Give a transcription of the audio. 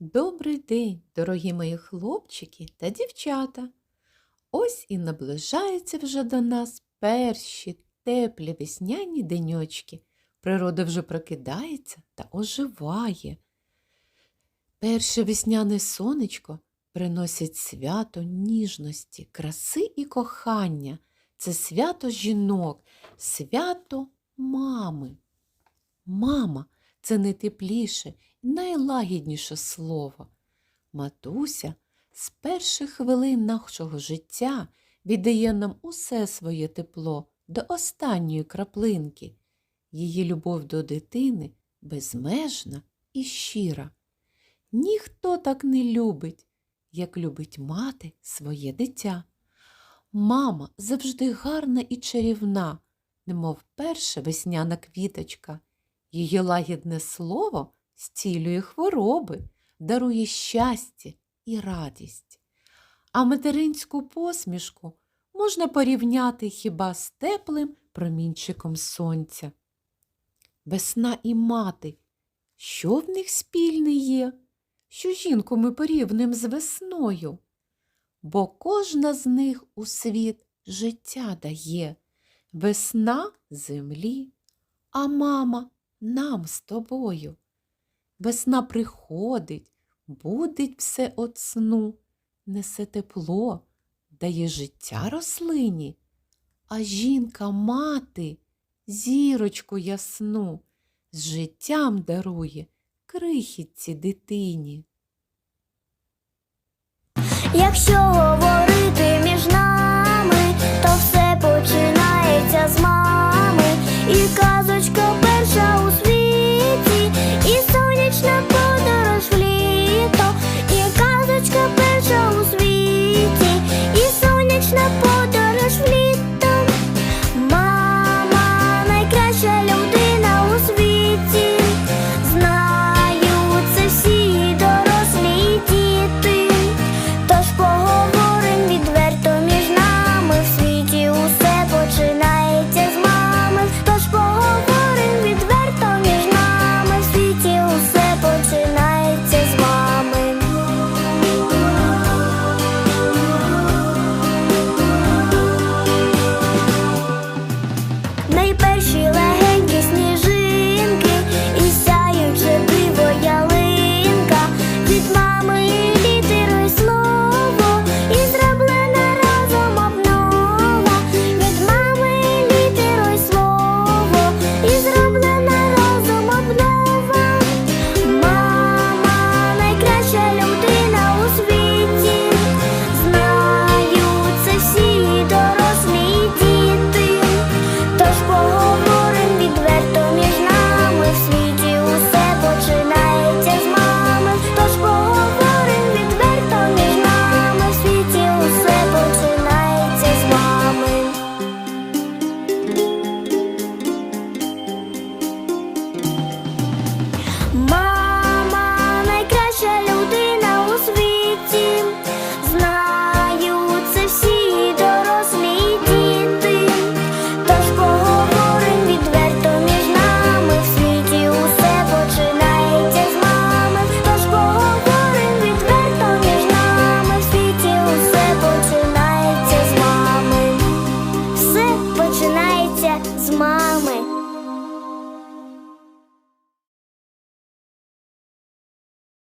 Добрий день, дорогі мої хлопчики та дівчата. Ось і наближаються вже до нас перші теплі весняні деньочки. Природа вже прокидається та оживає. Перше весняне сонечко приносить свято ніжності, краси і кохання. Це свято жінок, свято мами. Мама це найтепліше найлагідніше слово. Матуся з перших хвилин нашого життя віддає нам усе своє тепло до останньої краплинки. Її любов до дитини безмежна і щира. Ніхто так не любить, як любить мати своє дитя. Мама завжди гарна і чарівна, немов перша весняна квіточка. Її лагідне слово зцілює хвороби, дарує щастя і радість. А материнську посмішку можна порівняти хіба з теплим промінчиком сонця. Весна і мати, що в них спільне є, що жінку ми порівним з весною? Бо кожна з них у світ життя дає, весна землі, а мама нам з тобою. Весна приходить, будить все от сну, несе тепло, дає життя рослині, а жінка мати зірочку ясну з життям дарує крихітці дитині. Якщо говорити